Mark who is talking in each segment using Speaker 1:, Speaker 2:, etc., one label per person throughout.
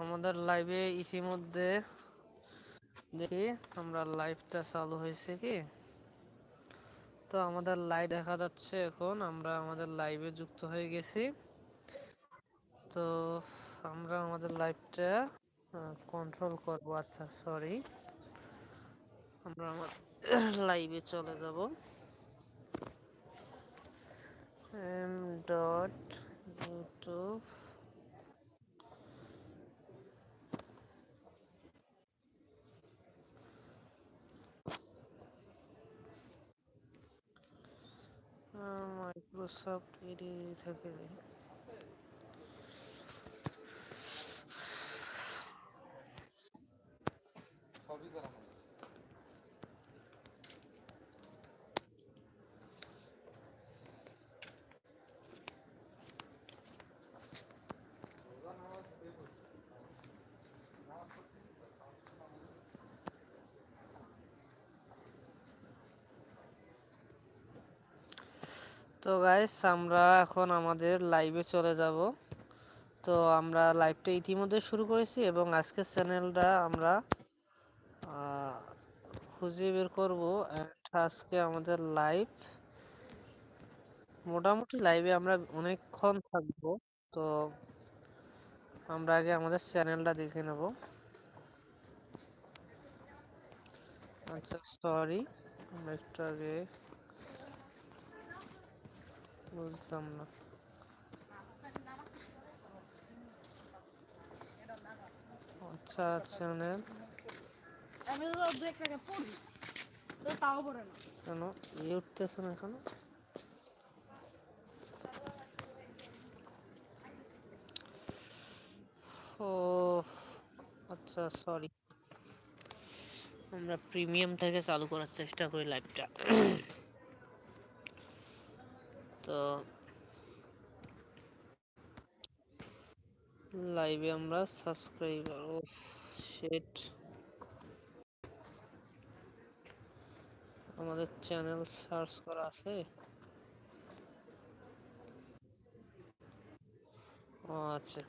Speaker 1: আমাদের লাইভে ইতিমধ্যে দেখি আমরা লাইভটা চালু হয়েছে কি? তো আমাদের লাইভ দেখা যাচ্ছে এখন, আমরা আমাদের লাইভে যুক্ত হয়ে গেছি। তো আমরা আমাদের লাইভটা কন্ট্রোল করব। আচ্ছা সরি আমরা আমার লাইভে চলে যাব। M dot YouTube Microsoft edit থেকে। তো গাইস আমরা এখন আমাদের লাইভে চলে যাব। তো আমরা লাইভটা ইতিমধ্যে শুরু করেছি এবং আজকের চ্যানেলটা আমরা খুঁজে বের করব আজকে আমাদের লাইভ মোটামুটি লাইভে আমরা অনেকক্ষণ থাকব। তো আমরা আগে আমাদের চ্যানেলটা দেখে নেব। আচ্ছা সরি আমরা একটু আগে বুঝলাম না। আচ্ছা চ্যানেল
Speaker 2: আমি তো দু এক টাকা পড়ি। তো তাও পড়ে না।
Speaker 1: কেন? ইয়ে উঠতেছে না এখনও? ও আচ্ছা সরি আমরা প্রিমিয়াম থেকে চালু করার চেষ্টা করি লাইভটা তো লাইভে আমরা সাবস্ক্রাইবার ও শিট আমাদের চ্যানেল সার্চ করা আছে। ও আচ্ছা।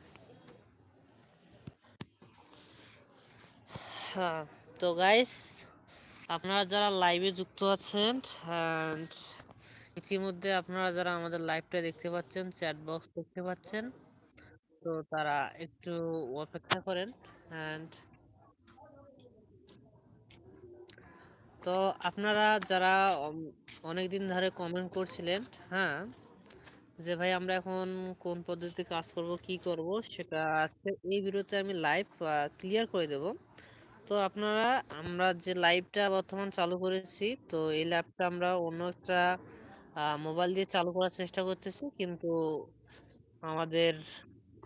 Speaker 1: হ্যাঁ তো গাইস আপনারা যারা লাইভে যুক্ত আছেন, and ইতিমধ্যে আপনারা যারা আমাদের লাইভটা দেখতে পাচ্ছেন চ্যাট বক্স দেখতে পাচ্ছেন, তো তারা একটু অপেক্ষা করেন and তো আপনারা যারা অনেক দিন ধরে কমেন্ট করছিলেন হ্যাঁ যে ভাই আমরা এখন কোন পদ্ধতিতে কাজ করব, কি করব, সেটা আজকে এই ভিডিওতে আমি লাইভ ক্লিয়ার করে দেব। তো আপনারা, আমরা যে লাইভটা বর্তমান চালু করেছি, তো এই লাইভটা আমরা অন্য একটা মোবাইল দিয়ে চালু করার চেষ্টা করতেছি। কিন্তু আমাদের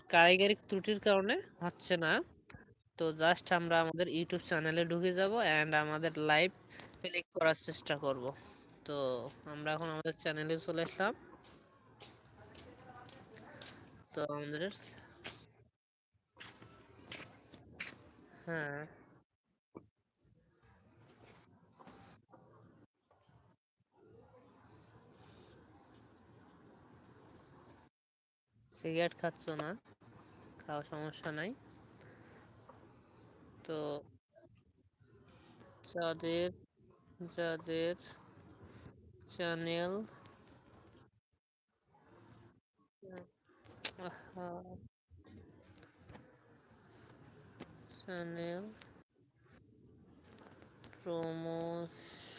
Speaker 1: কারিগরি ত্রুটির কারণে হচ্ছে না। তো জাস্ট আমরা আমাদের ইউটিউব চ্যানেলে ঢুকে যাব অ্যান্ড আমাদের লাইভ প্লে করার চেষ্টা করব। তো আমরা এখন আমাদের চ্যানেলে চলে আসলাম। তো আমাদের হ্যাঁ। সিগারেট খাচ্ছ না খাওয়া সমস্যা নাই। তো যাদের যাদের চ্যানেল চ্যানেল প্রমোশন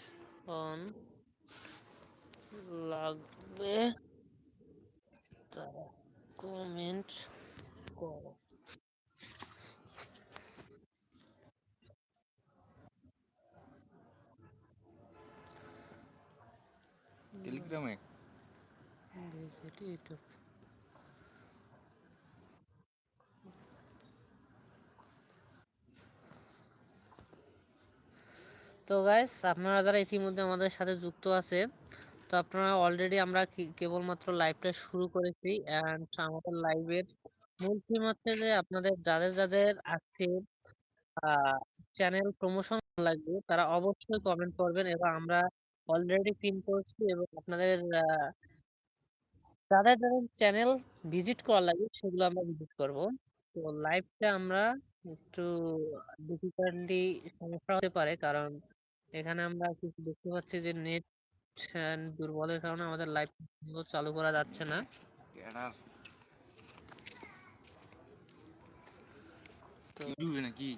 Speaker 1: লাগবে তারা। কমেন্ট করো
Speaker 3: টেলিগ্রামে
Speaker 1: ভিজিট ইউটিউব তো গাইস আপনারা যারা ইতিমধ্যে আমাদের সাথে যুক্ত আছেন তো আপনারা অলরেডি আমরা কেবলমাত্র লাইভটা শুরু করেছি এন্ড আমাদের লাইভের মূল থিম হচ্ছে যে আপনাদের যাদের যাদের আজকে চ্যানেল প্রমোশন লাগবে, তারা অবশ্যই কমেন্ট করবেন এবং আমরা অলরেডি পিন করছি এবং আপনাদের যাদের যাদের চ্যানেল ভিজিট করা লাগে সেগুলো আমরা ভিজিট করব। তো লাইভটা আমরা একটু ডিফিকাল্টলি সমস্যা হতে পারে কারণ এখানে আমরা কিছু দেখতে পাচ্ছি যে নেট দুর্বলের কারণে আমাদের লাইভ চালু করা যাচ্ছে না।
Speaker 3: ইউটিউবে নাকি?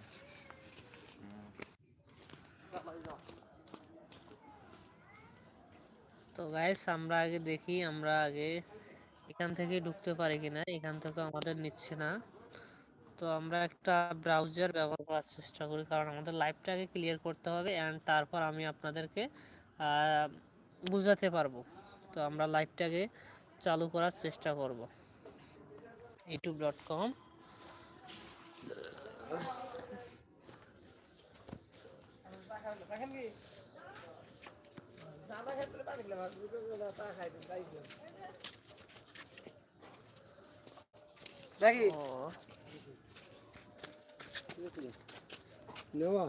Speaker 1: তো গাইস আমরা আগে দেখি আমরা আগে এখান থেকে ঢুকতে পারি কিনা এখান থেকে আমাদের নিচ্ছে না। তো আমরা একটা ব্রাউজার ব্যবহার করার চেষ্টা করি কারণ আমাদের লাইভটা আগে ক্লিয়ার করতে হবে অ্যান্ড তারপর আমি আপনাদেরকে আহ, বুঝাতে পারব। তো আমরা লাইভটাকে চালু করার চেষ্টা করব। ইউটিউব ডট কম
Speaker 4: দেখি। নেওয়া।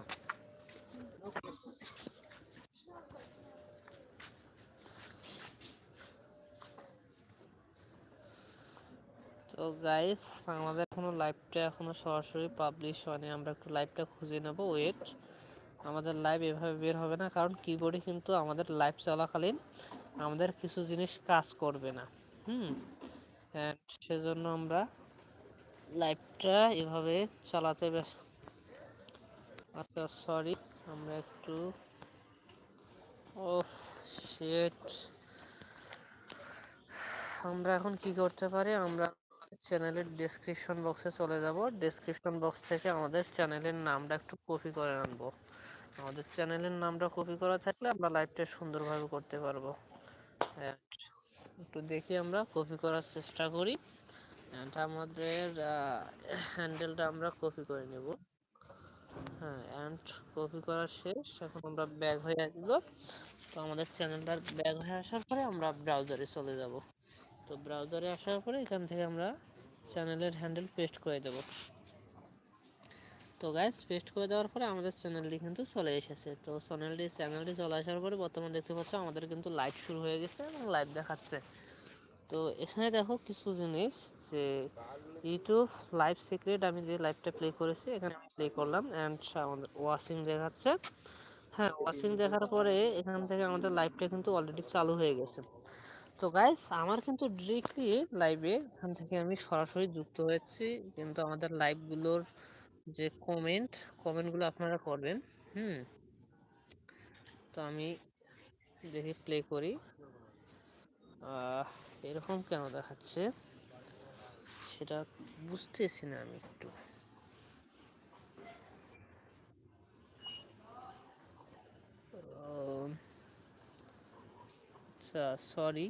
Speaker 1: তো গাইস আমাদের এখনও লাইভটা এখনও সরাসরি পাবলিশ হয়নি। আমরা একটু লাইভটা খুঁজে নেব। ওয়েট আমাদের লাইভ এভাবে বের হবে না, কারণ কিবোর্ডে কিন্তু আমাদের লাইভ চলাকালীন আমাদের কিছু জিনিস কাজ করবে না। হুম সেজন্য আমরা লাইভটা এভাবে চালাতে বেশ আচ্ছা সরি আমরা একটু ও শিট আমরা এখন কি করতে পারি? আমরা চ্যানেলের ডেসক্রিপশন বক্সে চলে যাব। ডেসক্রিপশন বক্স থেকে আমাদের চ্যানেলের নামটা একটু কপি করে আনব। আমাদের চ্যানেলের নামটা কপি করা থাকলে আমরা লাইভটা সুন্দরভাবে করতে পারব। একটু দেখি আমরা কপি করার চেষ্টা করি। আমাদের হ্যান্ডেলটা আমরা কপি করে নেব। হ্যাঁ অ্যান্ড কপি করা শেষ। এখন আমরা ব্যাক হয়ে আসব। তো আমাদের চ্যানেলটা ব্যাক হয়ে আসার পরে আমরা ব্রাউজারে চলে যাব। তো ব্রাউজারে আসার পরে এখান থেকে আমরা চ্যানেলের হ্যান্ডেল পেস্ট করে দেব। তো গাইস পেস্ট করে দেওয়ার পরে আমাদের চ্যানেলটি কিন্তু চলে এসেছে। তো চ্যানেলটি চ্যানেলটি চলে আসার পরে বর্তমানে দেখতে পাচ্ছ আমাদের কিন্তু লাইভ শুরু হয়ে গেছে এবং লাইভ দেখাচ্ছে। তো এখানে দেখো কিছু জিনিস যে ইউটিউব লাইভ সিক্রেট আমি যে লাইভটা প্লে করেছি, এখানে আমি প্লে করলাম অ্যান্ড আমাদের ওয়াচিং দেখাচ্ছে। হ্যাঁ ওয়াচিং দেখার পরে এখান থেকে আমাদের লাইভটা কিন্তু অলরেডি চালু হয়ে গেছে। তো গাইস আমার কিন্তু ডিরেক্টলি লাইভে এখান থেকে আমি সরাসরি যুক্ত হয়েছি। কিন্তু আমাদের লাইভগুলোর যে কমেন্ট কমেন্টগুলো আপনারা করবেন, হুম? তো আমি দেখি প্লে করি। এরকম কেন দেখাচ্ছে? সেটা বুঝতেছি না আমি একটু। আচ্ছা সরি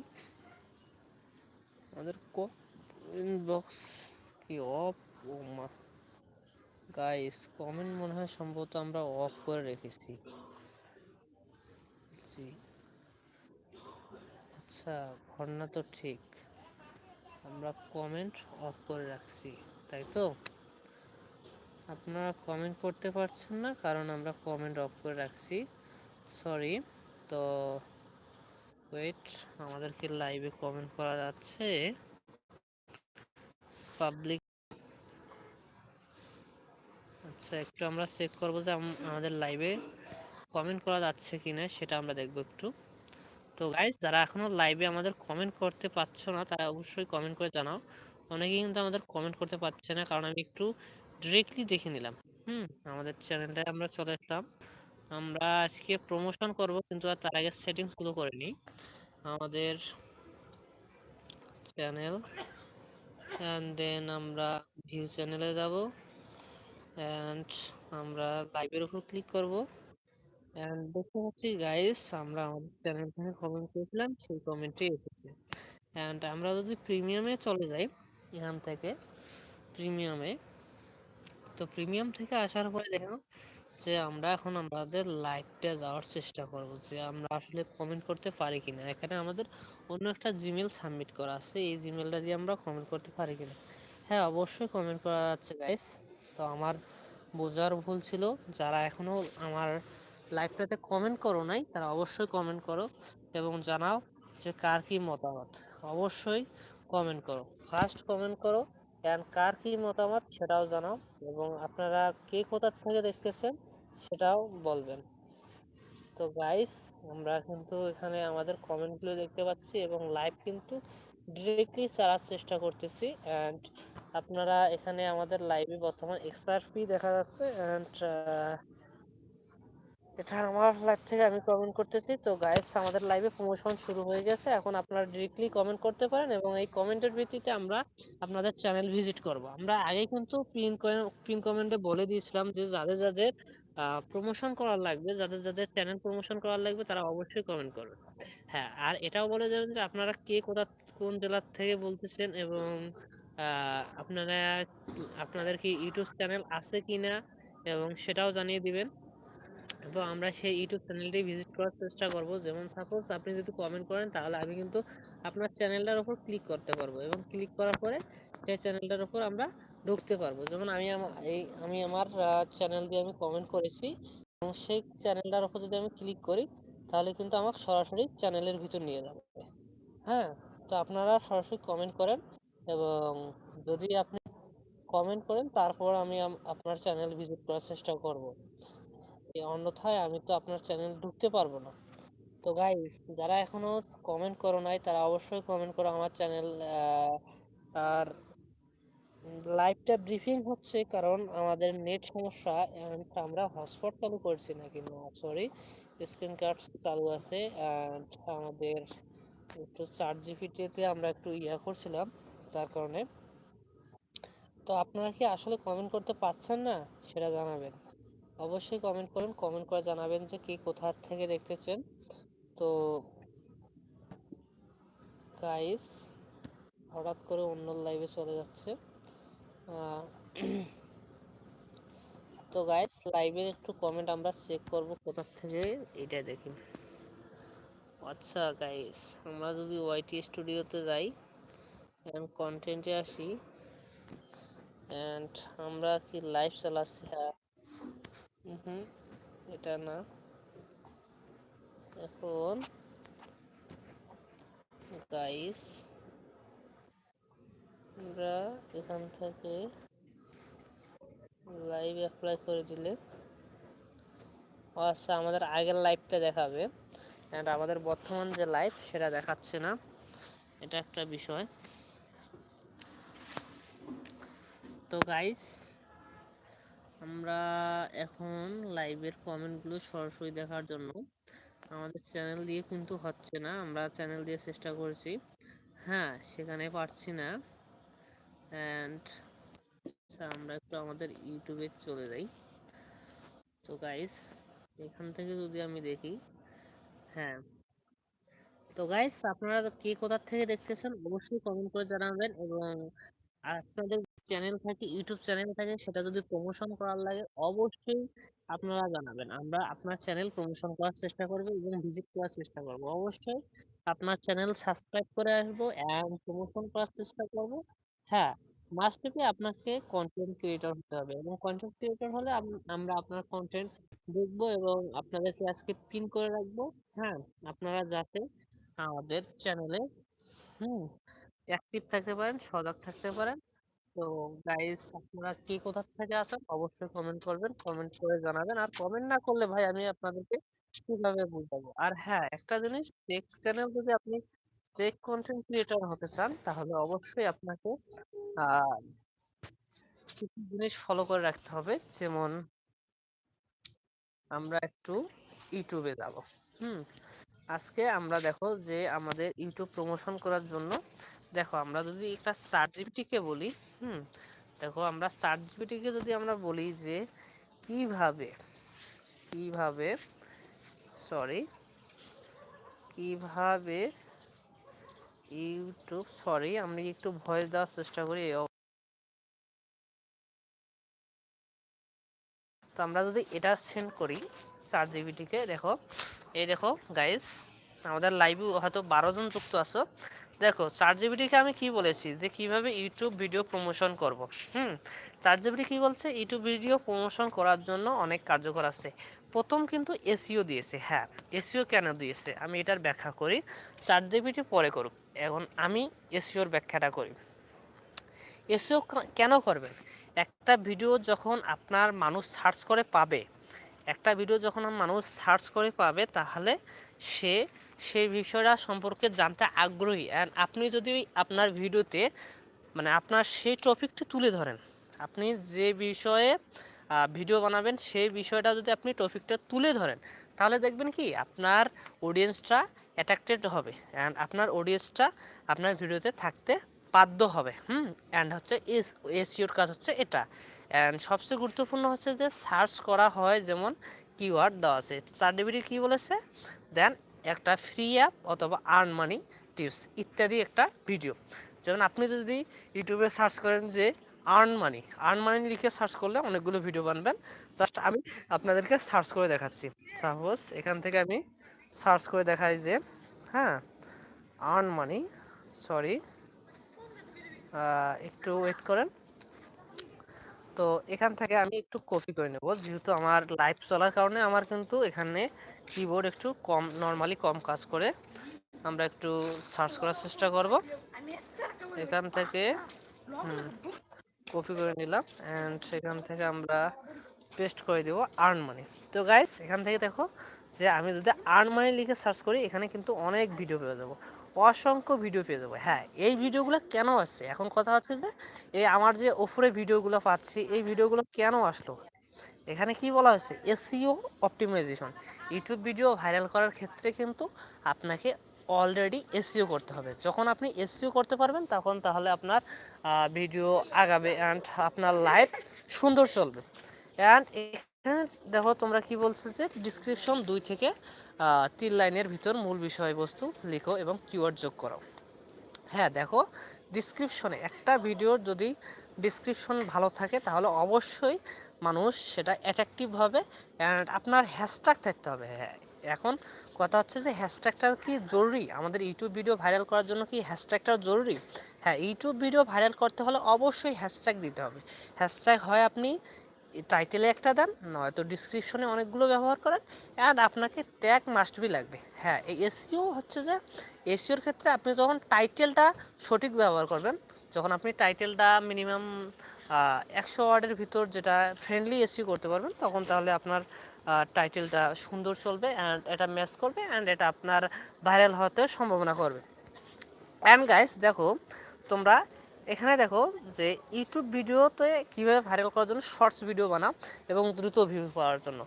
Speaker 1: আমাদের কমেন্ট বক্স কি অফ ও মা। গাইস কমেন্ট মনে হয় সম্ভবত আমরা অফ করে রেখেছি। জি আচ্ছা ঘটনা তো ঠিক। আমরা কমেন্ট অফ করে রাখছি, তাই তো? আপনারা কমেন্ট করতে পারছেন না, কারণ আমরা কমেন্ট অফ করে রাখছি। সরি তো ওয়েট আমাদের কি লাইভে কমেন্ট করা যাচ্ছে। পাবলিক আচ্ছা একটু আমরা চেক করব যে আম- আমাদের লাইভে কমেন্ট করা যাচ্ছে কিনা, সেটা আমরা দেখব একটু। তো গাইজ যারা এখনও লাইভে আমাদের কমেন্ট করতে পারছ না, তারা অবশ্যই কমেন্ট করে জানাও। অনেকেই কিন্তু আমাদের কমেন্ট করতে পারছে না, কারণ আমি একটু ডিরেক্টলি দেখে নিলাম। হুম, আমাদের চ্যানেলটায় আমরা চলে আসলাম। আমরা আজকে প্রমোশন করব, কিন্তু তার আগে সেটিংসগুলো করে নিই আমাদের চ্যানেল অ্যান্ড দেন আমরা ভিউ চ্যানেলে যাব অ্যান্ড আমরা লাইভের উপর ক্লিক করব। অ্যান্ড দেখতে পাচ্ছি গাইস আমরা আমাদের চ্যানেল থেকে কমেন্ট করেছিলাম, সেই কমেন্টই এসেছে। অ্যান্ড আমরা যদি প্রিমিয়ামে চলে যাই, এখান থেকে প্রিমিয়ামে তো প্রিমিয়াম থেকে আসার পরে দেখো যে আমরা এখন আমাদের লাইভটা যাওয়ার চেষ্টা করব, যে আমরা আসলে কমেন্ট করতে পারি কিনা। এখানে আমাদের অন্য একটা জিমেল সাবমিট করা আছে, এই জিমেলটা দিয়ে আমরা কমেন্ট করতে পারি কিনা। হ্যাঁ অবশ্যই কমেন্ট করা যাচ্ছে গাইস তো আমার বোঝার ভুল ছিল, যারা এখনও আমার লাইভটাতে কমেন্ট করো নাই, তারা অবশ্যই কমেন্ট করো এবং জানাও যে কার কি মতামত। অবশ্যই কমেন্ট করো। ফার্স্ট কমেন্ট করো অ্যান্ড কার কি মতামত সেটাও জানাও এবং আপনারা কে কোথা থেকে দেখতেছেন সেটাও বলবেন। তো গাইস আমরা কিন্তু এখানে আমাদের কমেন্টগুলো দেখতে পাচ্ছি এবং লাইভ কিন্তু ডিরেক্টলি চালার চেষ্টা করতেছি। অ্যান্ড আপনারা এখানে আমাদের লাইভে বর্তমান এক্সআরপি দেখা যাচ্ছে। অ্যান্ড এটা আমার লাইভ থেকে আমি কমেন্ট করতেছি। তো গাইস আমাদের লাইভে প্রমোশন শুরু হয়ে গেছে। এখন আপনারা ডিরেক্টলি কমেন্ট করতে পারেন এবং এই কমেন্টের ভিত্তিতে আমরা আপনাদের চ্যানেল ভিজিট করব। আমরা আগে কিন্তু পিন পিন কমেন্টে বলে দিয়েছিলাম যে যাদের যাদের প্রমোশন করার লাগবে, যাদের যাদের চ্যানেল প্রমোশন করার লাগবে, তারা অবশ্যই কমেন্ট করবে। হ্যাঁ আর এটাও বলে যাবেন যে আপনারা কে কোথা, কোন জেলার থেকে বলতেছেন এবং আপনারা, আপনাদের কি ইউটিউব চ্যানেল আছে কিনা এবং সেটাও জানিয়ে দিবেন। এবং আমরা সেই ইউটিউব চ্যানেলটি ভিজিট করার চেষ্টা করব। যেমন সাপোজ আপনি যদি কমেন্ট করেন, তাহলে আমি কিন্তু আপনার চ্যানেলটার উপর ক্লিক করতে পারব এবং ক্লিক করার পরে সেই চ্যানেলটার উপর আমরা ঢুকতে পারব। যেমন আমি আমা- এই, আমি আমার চ্যানেল দিয়ে আমি কমেন্ট করেছি এবং সেই চ্যানেলটার উপর যদি আমি ক্লিক করি, তাহলে কিন্তু আমাকে সরাসরি চ্যানেলের ভিতর নিয়ে যাবে। হ্যাঁ? তো আপনারা সরাসরি কমেন্ট করেন এবং যদি আপনি কমেন্ট করেন, তারপর আমি আপনার চ্যানেল ভিজিট করার চেষ্টা করব। অন্যথায় আমি তো আপনার চ্যানেল ঢুকতে পারব না। তো গাইস যারা এখনও কমেন্ট করো নাই, তারা অবশ্যই কমেন্ট করো আমার চ্যানেল আর লাইভটা ব্রিফিং হচ্ছে কারণ আমাদের নেট সমস্যা আমরা হটস্পট চালু করছি না কিন্তু সরি স্ক্রিন কার্ড চালু আছে, and আমাদের একটু চার জিবিতে আমরা একটু ইয়া করছিলাম, তার কারণে। তো আপনারা কি আসলে কমেন্ট করতে পারছেন না? সেটা জানাবেন। অবশ্যই কমেন্ট করুন কমেন্ট করে জানাবেন যে কে কোথা থেকে দেখতেছেন। তো গাইস হঠাৎ করে অন্য লাইভে চলে যাচ্ছে। তো গাইস লাইভের একটু কমেন্ট আমরা চেক করব কোথা থেকে এটা দেখি। আচ্ছা গাইস আমরা যদি ওয়াইটি স্টুডিওতে যাই এন্ড কন্টেন্টে আসি এন্ড আমরা কি লাইভ চালাচ্ছি? হ্যাঁ। এটা না। এখন গাইস আমরা এখান থেকে লাইভ অ্যাপ্লাই করে দিলে। আচ্ছা আমাদের আগের লাইভটা দেখাবে। এন্ড আমাদের বর্তমান যে লাইভ সেটা দেখাচ্ছে না। এটা একটা বিষয়। তো গাইস আমরা এখন লাইভের কমেন্টগুলো সরাসরি দেখার জন্য আমাদের চ্যানেল দিয়ে কিন্তু হচ্ছে না, আমরা চ্যানেল দিয়ে চেষ্টা করছি। হ্যাঁ সেখানে পারছি না। অ্যান্ড আচ্ছা আমরা একটু আমাদের ইউটিউবে চলে যাই। তো গাইস এখান থেকে যদি আমি দেখি হ্যাঁ। তো গাইস আপনারা কে কোথা থেকে দেখতেছেন, অবশ্যই কমেন্ট করে জানাবেন এবং আপনাদের চ্যানেল থাকে ইউটিউব চ্যানেল থাকে, সেটা যদি প্রমোশন করার লাগে, অবশ্যই আপনারা জানাবেন। আমরা আপনার চ্যানেল প্রমোশন করার চেষ্টা করব এবং ভিজিট করার চেষ্টা করব। অবশ্যই আপনার চ্যানেল সাবস্ক্রাইব করে আসব এন্ড প্রমোশন করার চেষ্টা করব। হ্যাঁ মাস্ট বি আপনাকে কন্টেন্ট ক্রিয়েটর হতে হবে এবং কন্টেন্ট ক্রিয়েটর হলে আমরা আপনার কন্টেন্ট দেখব এবং আপনাদেরকে আজকে পিন করে রাখব। হ্যাঁ আপনারা যাতে আমাদের চ্যানেলে হুম অ্যাক্টিভ থাকতে পারেন, সজাগ থাকতে পারেন। তো গাইস আপনারা কে কোথা থেকে আসেন অবশ্যই কমেন্ট করবেন কমেন্ট করে জানাবেন। আর কমেন্ট না করলে ভাই আমি আপনাদেরকে কীভাবে বুঝাবো? আর হ্যাঁ একটা জিনিস টেক চ্যানেল যদি আপনি টেক কন্টেন্ট ক্রিয়েটর হতে চান, তাহলে অবশ্যই আপনাকে কিছু জিনিস ফলো করে রাখতে হবে। যেমন, আমরা একটু ইউটিউবে যাব। হুম, আজকে আমরা দেখো যে আমাদের ইউটিউব প্রমোশন করার জন্য দেখো, আমরা যদি একটা চার জিবিটিকে বলি, হুম, দেখো, আমরা চার জিবিটিকে যদি আমরা বলি যে, কীভাবে কীভাবে সরি কীভাবে ইউটিউব সরি আমি একটু ভয়েস দেওয়ার চেষ্টা করি তো আমরা যদি এটা সেন্ড করি চার জিবিটিকে দেখো, এই দেখো গাইস আমাদের লাইভে হয়তো বারো জন যুক্ত আছো দেখো চার জিবিটিকে আমি কি বলেছি? যে কীভাবে ইউটিউব ভিডিও প্রমোশন করব, হুম? চার জিবিটি কি বলছে? ইউটিউব ভিডিও প্রমোশন করার জন্য অনেক কার্যকর আছে। প্রথম কিন্তু এসইও দিয়েছে হ্যাঁ। এসইও কেন দিয়েছে? আমি এটার ব্যাখ্যা করি। চার জিবিটি পরে করুক। এখন আমি এসইওর ব্যাখ্যাটা করি। এসিও কেন করবেন একটা ভিডিও যখন আপনার মানুষ সার্চ করে পাবে, একটা ভিডিও যখন মানুষ সার্চ করে পাবে, তাহলে সে সেই বিষয়টা সম্পর্কে জানতে আগ্রহী। অ্যান্ড আপনি যদি আপনার ভিডিওতে মানে আপনার সেই টপিকটা তুলে ধরেন, আপনি যে বিষয়ে ভিডিও বানাবেন, সেই বিষয়টা যদি আপনি টপিকটা তুলে ধরেন, তাহলে দেখবেন কি, আপনার অডিয়েন্সটা অ্যাট্রাক্টেড হবে। অ্যান্ড আপনার অডিয়েন্সটা আপনার ভিডিওতে থাকতে বাধ্য হবে। হুম? অ্যান্ড হচ্ছে এস এসিওর কাজ হচ্ছে এটা। অ্যান্ড সবচেয়ে গুরুত্বপূর্ণ হচ্ছে যে সার্চ করা হয় যেমন কিওয়ার্ড দেওয়া আছে। চার ডিবিটি কী বলেছে? দেন একটা ফ্রি অ্যাপ অথবা আর্ন মানি টিপস ইত্যাদি একটা ভিডিও যেমন আপনি যদি ইউটিউবে সার্চ করেন যে আর্ন মানি আর্ন মানি লিখে সার্চ করলে অনেকগুলো ভিডিও বানবেন। জাস্ট আমি আপনাদেরকে সার্চ করে দেখাচ্ছি। সাপোজ এখান থেকে আমি সার্চ করে দেখাই যে হ্যাঁ আর্ন মানি সরি একটু ওয়েট করেন। তো এখান থেকে আমি একটু কপি করে নেব। যেহেতু আমার লাইভ চলার কারণে আমার কিন্তু এখানে কিবোর্ড একটু কম নর্মালি কম কাজ করে। আমরা একটু সার্চ করার চেষ্টা করব। এখান থেকে কপি করে নিলাম অ্যান্ড সেখান থেকে আমরা পেস্ট করে দেবো আর্ন মানি তো গাইস এখান থেকে দেখো যে আমি যদি আর্ন মানি লিখে সার্চ করি, এখানে কিন্তু অনেক ভিডিও পেয়ে যাব। অসংখ্য ভিডিও পেয়ে যাব। হ্যাঁ এই ভিডিওগুলো কেন আসছে? এখন কথা হচ্ছে যে, এই আমার যে ওপরে ভিডিওগুলো পাচ্ছি, এই ভিডিওগুলো কেন আসলো? এখানে কি বলা হয়েছে? SEO optimization YouTube video viral করার ক্ষেত্রে কিন্তু আপনাকে অলরেডি এসিও করতে হবে। যখন আপনি এসিও করতে পারবেন, তখন তাহলে আপনার ভিডিও আগাবে অ্যান্ড আপনার লাইভ সুন্দর চলবে। অ্যান্ড এখানে দেখো তোমরা কি বলছো যে ডিসক্রিপশন দুই থেকে তিন লাইনের ভিতর মূল বিষয়বস্তু লিখো এবং কিওয়ার্ড যোগ করো। হ্যাঁ দেখো ডিসক্রিপশনে একটা ভিডিওর যদি ডিসক্রিপশন ভালো থাকে, তাহলে অবশ্যই মানুষ সেটা অ্যাট্রাকটিভ হবে অ্যান্ড আপনার হ্যাশট্যাগ থাকতে হবে। হ্যাঁ এখন কথা হচ্ছে যে হ্যাশট্যাগটা কি জরুরি? আমাদের ইউটিউব ভিডিও ভাইরাল করার জন্য কি হ্যাশট্যাগটা জরুরি? হ্যাঁ ইউটিউব ভিডিও ভাইরাল করতে হলে অবশ্যই হ্যাশট্যাগ দিতে হবে। হ্যাশট্যাগ হয় আপনি টাইটেলে একটা দেন, নয়তো ডিসক্রিপশনে অনেকগুলো ব্যবহার করেন অ্যান্ড আপনাকে ট্যাগ মাস্ট বি লাগবে। হ্যাঁ এই এসিও হচ্ছে যে এসিওর ক্ষেত্রে আপনি যখন টাইটেলটা সঠিক ব্যবহার করবেন, যখন আপনি টাইটেলটা মিনিমাম একশো ওয়ার্ডের ভিতর যেটা ফ্রেন্ডলি এসিও করতে পারবেন, তখন তাহলে আপনার টাইটেলটা সুন্দর চলবে অ্যান্ড এটা ম্যাচ করবে অ্যান্ড এটা আপনার ভাইরাল হতে সম্ভাবনা করবে। অ্যান্ড গাইস দেখো, তোমরা এখানে দেখো যে ইউটিউব ভিডিওতে কীভাবে ভাইরাল করার জন্য শর্টস ভিডিও বানাও এবং দ্রুত ভিউ পাওয়ার জন্য।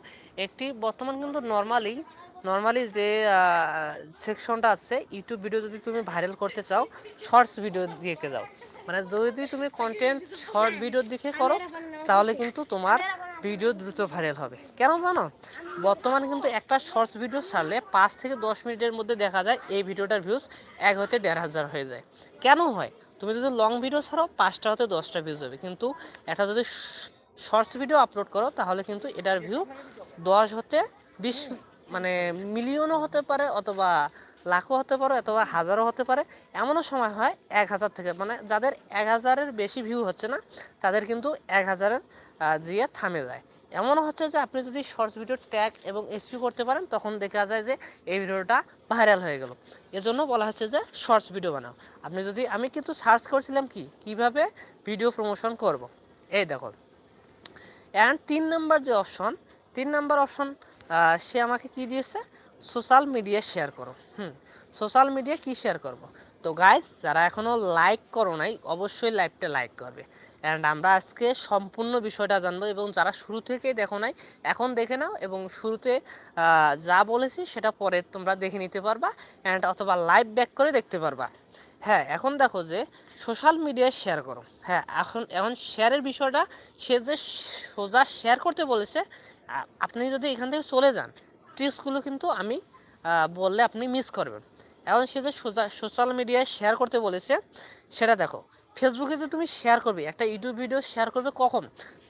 Speaker 1: একটি বর্তমান কিন্তু নর্মালি নর্মালি যে সেকশনটা আছে ইউটিউব ভিডিও যদি তুমি ভাইরাল করতে চাও শর্টস ভিডিও দিকে যাও। মানে যদি তুমি কন্টেন্ট শর্ট ভিডিওর দিকে করো, তাহলে কিন্তু তোমার ভিডিও দ্রুত ভাইরাল হবে। কেন জানো? বর্তমানে কিন্তু একটা শর্টস ভিডিও ছাড়লে পাঁচ থেকে দশ মিনিটের মধ্যে দেখা যায় এই ভিডিওটার ভিউজ এক হতে দেড় হাজার হয়ে যায়। কেন হয়? তুমি যদি লং ভিডিও ছাড়াও পাঁচটা হতে দশটা ভিউজ হবে কিন্তু এটা যদি শর্টস ভিডিও আপলোড করো, তাহলে কিন্তু এটার ভিউ দশ হতে বিশ মানে মিলিয়নও হতে পারে অথবা লাখও হতে পারে অথবা হাজারও হতে পারে। এমনও সময় হয় এক হাজার থেকে মানে যাদের এক হাজারের বেশি ভিউ হচ্ছে না, তাদের কিন্তু এক হাজারের দিয়ে থামে যায়। এমনও হচ্ছে যে আপনি যদি শর্টস ভিডিও ট্যাগ এবং এসিউ করতে পারেন, তখন দেখা যায় যে এই ভিডিওটা ভাইরাল হয়ে গেল। এজন্য বলা হচ্ছে যে শর্টস ভিডিও বানাও। আপনি যদি, আমি কিন্তু সার্চ করছিলাম কি? কীভাবে ভিডিও প্রমোশন করব? এই দেখো অ্যান্ড তিন নাম্বার যে অপশন তিন নাম্বার অপশন সে আমাকে কি দিয়েছে? সোশ্যাল মিডিয়া শেয়ার করো। হুম সোশ্যাল মিডিয়া কি শেয়ার করব? তো গাইস যারা এখনও লাইক করো নাই, অবশ্যই লাইভটা লাইক করবে। অ্যান্ড আমরা আজকে সম্পূর্ণ বিষয়টা জানব এবং যারা শুরু থেকেই দেখো নাই, এখন দেখে নাও এবং শুরুতে যা বলেছি সেটা পরে তোমরা দেখে নিতে পারবা অ্যান্ড অথবা লাইভ ব্যাক করে দেখতে পারবা। হ্যাঁ এখন দেখো যে সোশ্যাল মিডিয়ায় শেয়ার করো। হ্যাঁ এখন এখন শেয়ারের বিষয়টা সে যে সোজা শেয়ার করতে বলেছে আপনি যদি এখান থেকে চলে যান ট্রিক্সগুলো কিন্তু আমি বললে আপনি মিস করবেন। এখন সে যে সোজা সোশ্যাল মিডিয়ায় শেয়ার করতে বলেছে, সেটা দেখো ফেসবুকে যে তুমি শেয়ার করবে, একটা ইউটিউব ভিডিও শেয়ার করবে কখন?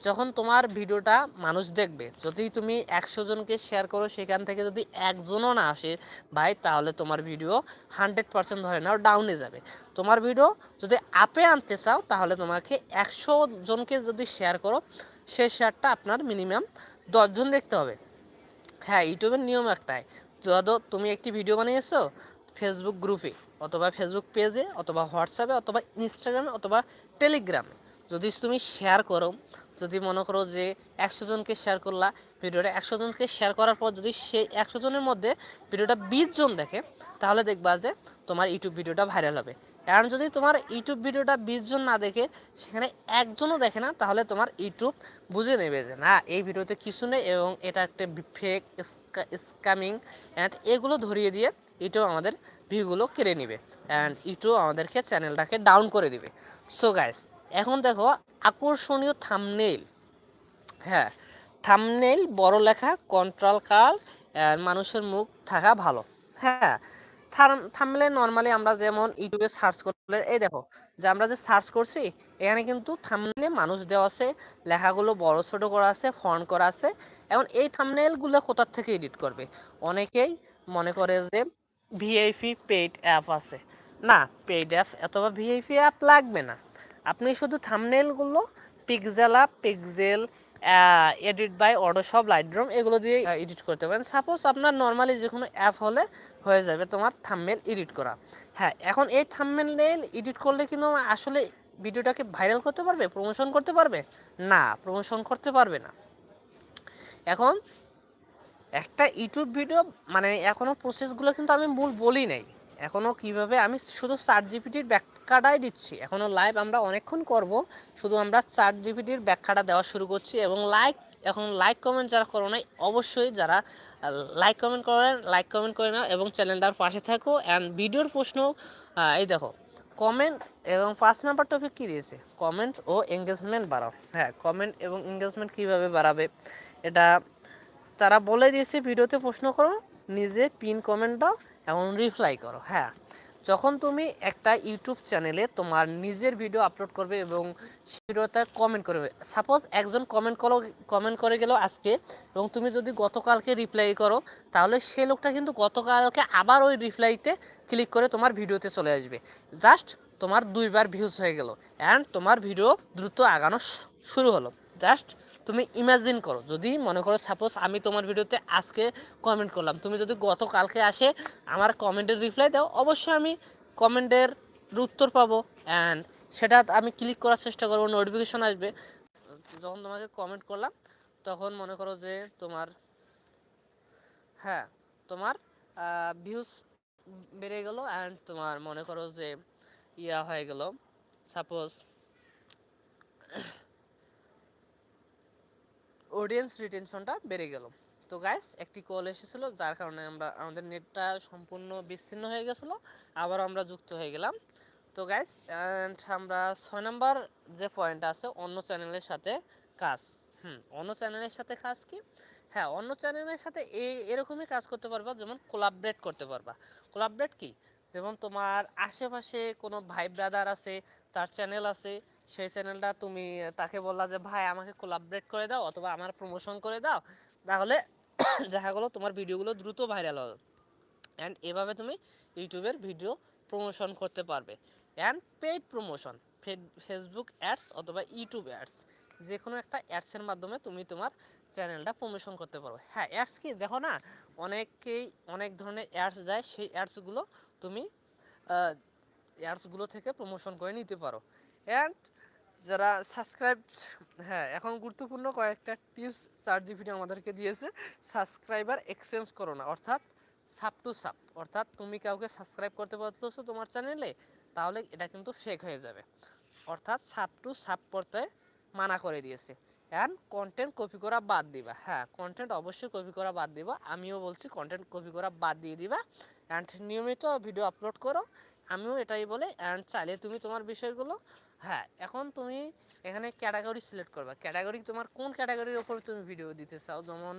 Speaker 1: যখন তোমার ভিডিওটা মানুষ দেখবে। যদি তুমি একশো জনকে শেয়ার করো, সেখান থেকে যদি একজনও না আসে, ভাই, তাহলে তোমার ভিডিও হান্ড্রেড পার্সেন্ট ধরে নাও ডাউনে যাবে। তোমার ভিডিও যদি আপে আনতে চাও, তাহলে তোমাকে একশো জনকে যদি শেয়ার করো সেই শেয়ারটা আপনার মিনিমাম দশজন দেখতে হবে। হ্যাঁ ইউটিউবের নিয়ম একটাই। যত তুমি একটি ভিডিও বানিয়েছো ফেসবুক গ্রুপে অথবা ফেসবুক পেজে অথবা হোয়াটসঅ্যাপে অথবা ইনস্টাগ্রামে অথবা টেলিগ্রামে যদি তুমি শেয়ার করো, যদি মনে করো যে একশো জনকে শেয়ার করলা, ভিডিওটা একশো জনকে শেয়ার করার পর যদি সেই একশো জনের মধ্যে ভিডিওটা বিশ জন দেখে, তাহলে দেখবা যে তোমার ইউটিউব ভিডিওটা ভাইরাল হবে। কারণ যদি তোমার ইউটিউব ভিডিওটা বিশ জন না দেখে, সেখানে একজনও দেখে না, তাহলে তোমার ইউটিউব বুঝে নেবে যে, না, এই ভিডিওতে কিছু নেই এবং এটা একটা ফেক স্ক্যামিং অ্যান্ড এগুলো ধরিয়ে দিয়ে ইউটিউব আমাদের ভিউগুলো কেড়ে নিবে। অ্যান্ড ইউটিউব আমাদেরকে চ্যানেলটাকে ডাউন করে দিবে। সো গাইস এখন দেখো আকর্ষণীয় থামনেইল হ্যাঁ থামনেইল বড় লেখা কন্ট্রোল কাল মানুষের মুখ থাকা ভালো। হ্যাঁ থামলে নর্মালি আমরা যেমন ইউটিউবে সার্চ করলে, এই দেখো যে আমরা যে সার্চ করছি, এখানে কিন্তু থামনেলে মানুষ দেওয়া আছে, লেখাগুলো বড় ছোট করা আছে ফন্ট করা আছে। এখন এই থামনেলগুলো কোথার থেকে এডিট করবে? অনেকেই মনে করে যে ভিআইপি পেইড অ্যাপ আছে। না পেইড অ্যাপ অথবা ভিআইপি অ্যাপ লাগবে না। আপনি শুধু থামনেলগুলো pixel up pixel edit by Photoshop Lightroom এগুলো দিয়ে এডিট করতে পারেন। সাপোজ আপনার নর্মালি যে কোনো অ্যাপ হলে হয়ে যাবে তোমার থাম্বনেল এডিট করা। হ্যাঁ এখন এই থাম্বনেল এডিট করলে কিন্তু আসলে ভিডিওটাকে ভাইরাল করতে পারবে প্রমোশন করতে পারবে? না প্রমোশন করতে পারবে না। এখন একটা ইউটিউব ভিডিও মানে এখনও প্রসেসগুলো কিন্তু আমি মূল বলি নাই। এখনও কীভাবে আমি শুধু চার জিপিটির ব্যাখ্যাটাই দিচ্ছি। এখনও লাইভ আমরা অনেকক্ষণ করব, শুধু আমরা চার জিপিটির ব্যাখ্যাটা দেওয়া শুরু করছি এবং লাইক এখন লাইক কমেন্ট যারা করো নাই, অবশ্যই যারা লাইক কমেন্ট করেন লাইক কমেন্ট করে নাও এবং চ্যানেলটার পাশে থাকো অ্যান্ড ভিডিওর প্রশ্ন এই দেখো কমেন্ট এবং পাঁচ নাম্বার টপিক কি দিয়েছে? কমেন্ট ও এঙ্গেজমেন্ট বাড়াও। হ্যাঁ কমেন্ট এবং এঙ্গেজমেন্ট কীভাবে বাড়াবে? এটা তারা বলে দিয়েছে ভিডিওতে প্রশ্ন করো, নিজে পিন কমেন্ট দাও এবং রিপ্লাই করো হ্যাঁ। যখন তুমি একটা ইউটিউব চ্যানেলে তোমার নিজের ভিডিও আপলোড করবে এবং সেই ভিডিওতে কমেন্ট করবে সাপোজ একজন কমেন্ট করো কমেন্ট করে গেল আজকে এবং তুমি যদি গতকালকে রিপ্লাই করো, তাহলে সে লোকটা কিন্তু গতকালকে আবার ওই রিপ্লাইতে ক্লিক করে তোমার ভিডিওতে চলে আসবে। জাস্ট তোমার দুইবার ভিউজ হয়ে গেল অ্যান্ড তোমার ভিডিও দ্রুত আগানো শুরু হলো। জাস্ট তুমি ইমাজিন করো, যদি মনে করো সাপোজ আমি তোমার ভিডিওতে আজকে কমেন্ট করলাম, তুমি যদি গতকালকে আসে আমার কমেন্টের রিপ্লাই দাও, অবশ্যই আমি কমেন্টের উত্তর পাবো অ্যান্ড সেটা আমি ক্লিক করার চেষ্টা করব নোটিফিকেশন আসবে। যখন তোমাকে কমেন্ট করলাম, তখন মনে করো যে তোমার হ্যাঁ তোমার ভিউজ বেড়ে গেল অ্যান্ড তোমার মনে করো যে ইয়া হয়ে গেল। সাপোজ অডিয়েন্স রিটেনশনটা বেড়ে গেল। তো গাইস একটি কল এসেছিল, যার কারণে আমরা, আমাদের নেটটা সম্পূর্ণ বিচ্ছিন্ন হয়ে গেছিল আবার আমরা যুক্ত হয়ে গেলাম। তো গাইস আমরা ছয় নাম্বার যে পয়েন্ট আছে, অন্য চ্যানেলের সাথে কাজ। হুম, অন্য চ্যানেলের সাথে কাজ কি? হ্যাঁ অন্য চ্যানেলের সাথে এই এরকমই কাজ করতে পারবা, যেমন কোলাবরেট করতে পারবা। কোলাবরেট কি? যেমন তোমার আশেপাশে কোনো ভাই ব্রাদার আছে, তার চ্যানেল আছে সেই চ্যানেলটা তুমি তাকে বললা যে, ভাই, আমাকে কোলাবরেট করে দাও অথবা আমার প্রমোশন করে দাও। তাহলে দেখা গেলো তোমার ভিডিওগুলো দ্রুত ভাইরাল হবে। অ্যান্ড এভাবে তুমি ইউটিউবের ভিডিও প্রমোশন করতে পারবে। And paid promotion Facebook ads অথবা ইউটিউব অ্যাডস যে কোনো একটা অ্যাডসের মাধ্যমে তুমি তোমার চ্যানেলটা প্রমোশন করতে পারবে। হ্যাঁ অ্যাডস কি? দেখো না, অনেকেই অনেক ধরনের অ্যাডস দেয়, সেই অ্যাডসগুলো তুমি অ্যাডসগুলো থেকে প্রমোশন করে নিতে পারো। অ্যান্ড যারা সাবস্ক্রাইব হ্যাঁ এখন গুরুত্বপূর্ণ কয়েকটা টিপস চার জিপিটি আমাদেরকে দিয়েছে। সাবস্ক্রাইবার এক্সচেঞ্জ করো না, অর্থাৎ সাপ টু সাপ অর্থাৎ তুমি কাউকে সাবস্ক্রাইব করতে পারতেছো তোমার চ্যানেলে তাহলে এটা কিন্তু ফেক হয়ে যাবে। অর্থাৎ সাপ টু সাপ করতে মানা করে দিয়েছে। অ্যান্ড কন্টেন্ট কপি করা বাদ দিবা। হ্যাঁ কন্টেন্ট অবশ্যই কপি করা বাদ দিবা। আমিও বলছি কন্টেন্ট কপি করা বাদ দিয়ে দিবা। অ্যান্ড নিয়মিত ভিডিও আপলোড করো। আমিও এটাই বলে অ্যান্ড চাইলে তুমি তোমার বিষয়গুলো হ্যাঁ এখন তুমি এখানে ক্যাটাগরি সিলেক্ট করবা। ক্যাটাগরি তোমার কোন ক্যাটাগরির ওপর তুমি ভিডিও দিতে চাও? যেমন